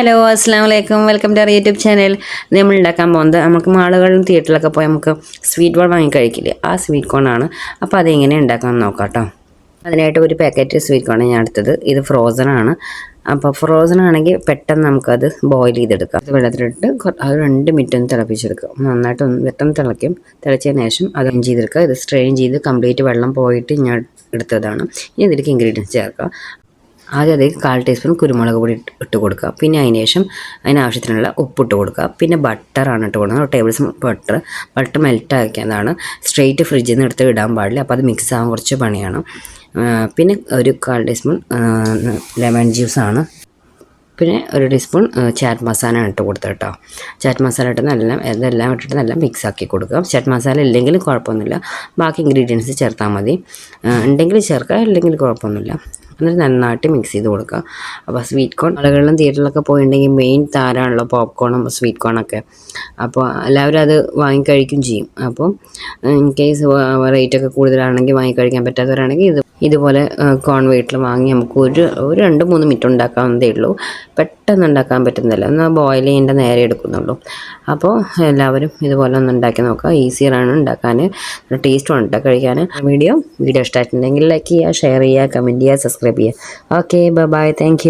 Hello അസ്സാം വലൈക്കും welcome to our YouTube channel. നമ്മൾ ഉണ്ടാക്കാൻ പോകുന്നത് നമുക്ക് മാളുകളിലും തിയേറ്ററിലൊക്കെ പോയി നമുക്ക് സ്വീറ്റ് കോൺ വാങ്ങി കഴിക്കില്ലേ? ആ സ്വീറ്റ് കോൺ ആണ്. അപ്പോൾ അതെങ്ങനെ ഉണ്ടാക്കാമെന്ന് നോക്കാം കേട്ടോ. അതിനായിട്ട് ഒരു പാക്കറ്റ് സ്വീറ്റ് കോൺ ഞാൻ എടുത്തത്. ഇത് ഫ്രോസൺ ആണ്. അപ്പോൾ ഫ്രോസൺ ആണെങ്കിൽ പെട്ടെന്ന് നമുക്കത് ബോയിൽ ചെയ്തെടുക്കാം. അത് വെള്ളത്തിലിട്ട് അത് രണ്ട് മിനിറ്റ് ഒന്ന് തിളപ്പിച്ചെടുക്കുക. നന്നായിട്ട് ഒന്ന് വെട്ടം തിളയ്ക്കും. തിളച്ചതിന് ശേഷം അത് ചെയ്തെടുക്കുക. ഇത് സ്ട്രെയിൻ ചെയ്ത് കംപ്ലീറ്റ് വെള്ളം പോയിട്ട് ഞാൻ എടുത്തതാണ്. ഇനി ഇതിലേക്ക് ഇൻഗ്രീഡിയൻസ് ചേർക്കുക ആദ്യം അതിലേക്ക് കാൽ ടീസ്പൂൺ കുരുമുളക് പൊടി ഇട്ട് ഇട്ട് കൊടുക്കുക. പിന്നെ അതിന് ശേഷം അതിനാവശ്യത്തിനുള്ള ഉപ്പിട്ട് കൊടുക്കുക. പിന്നെ ബട്ടറാണ് ഇട്ട് കൊടുക്കുന്നത്. ഒരു table spoon butter butter melt ആക്കിയതാണ്. സ്ട്രെയിറ്റ് ഫ്രിഡ്ജിൽ നിന്ന് എടുത്ത് ഇടാൻ പാടില്ല. അപ്പോൾ അത് മിക്സ് ആകാൻ കുറച്ച് പണിയാണ്. പിന്നെ ഒരു കാൽ ടീസ്പൂൺ ലെമൺ ജ്യൂസാണ് പിന്നെ ഒരു ടീസ്പൂൺ ചാറ്റ് മസാല ഇട്ട് കൊടുത്തത് കേട്ടോ. ചാറ്റ് മസാല ഇട്ട് നല്ല ഇതെല്ലാം ഇട്ടിട്ട് നല്ല മിക്സ് ആക്കി കൊടുക്കുക. ചാറ്റ് മസാല ഇല്ലെങ്കിലും കുഴപ്പമൊന്നുമില്ല. ബാക്കി ഇൻഗ്രീഡിയൻസ് ചേർത്താൽ മതി. ഉണ്ടെങ്കിൽ ചേർക്കുക ഇല്ലെങ്കിൽ കുഴപ്പമൊന്നുമില്ല. എന്നിട്ട് നന്നായിട്ട് മിക്സ് ചെയ്ത് കൊടുക്കുക. അപ്പോൾ സ്വീറ്റ് കോൺ ആളുകളിലും തിയേറ്ററിലൊക്കെ പോയിട്ടുണ്ടെങ്കിൽ മെയിൻ താരമാണല്ലോ പോപ്കോണും സ്വീറ്റ് കോണൊക്കെ അപ്പോൾ എല്ലാവരും അത് വാങ്ങിക്കഴിക്കും ചെയ്യും. അപ്പോൾ ഇൻ കേസ് റേറ്റൊക്കെ കൂടുതലാണെങ്കിൽ വാങ്ങിക്കഴിക്കാൻ പറ്റാത്തവരാണെങ്കിൽ ഇത് ഇതുപോലെ കോൺ വീട്ടിൽ വാങ്ങി നമുക്ക് ഒരു ഒരു രണ്ട് മൂന്ന് മിനിറ്റ് ഉണ്ടാക്കാവുന്നതേ ഉള്ളൂ. പെട്ടെന്ന് ഉണ്ടാക്കാൻ പറ്റുന്നില്ല എന്നാൽ ബോയിൽ ചെയ്യേണ്ട നേരെ എടുക്കുന്നുള്ളൂ. അപ്പോൾ എല്ലാവരും ഇതുപോലെ ഒന്ന് ഉണ്ടാക്കി നോക്കുക. ഈസിയറാണ് ഉണ്ടാക്കാൻ. ടേസ്റ്റും ഉണ്ട് കഴിക്കാൻ. വീഡിയോ വീഡിയോ ഇഷ്ടമായിട്ടുണ്ടെങ്കിൽ ലൈക്ക് ചെയ്യുക ഷെയർ ചെയ്യുക കമന്റ് ചെയ്യുക സബ്സ്ക്രൈബ് ചെയ്യുക. Okay bye thank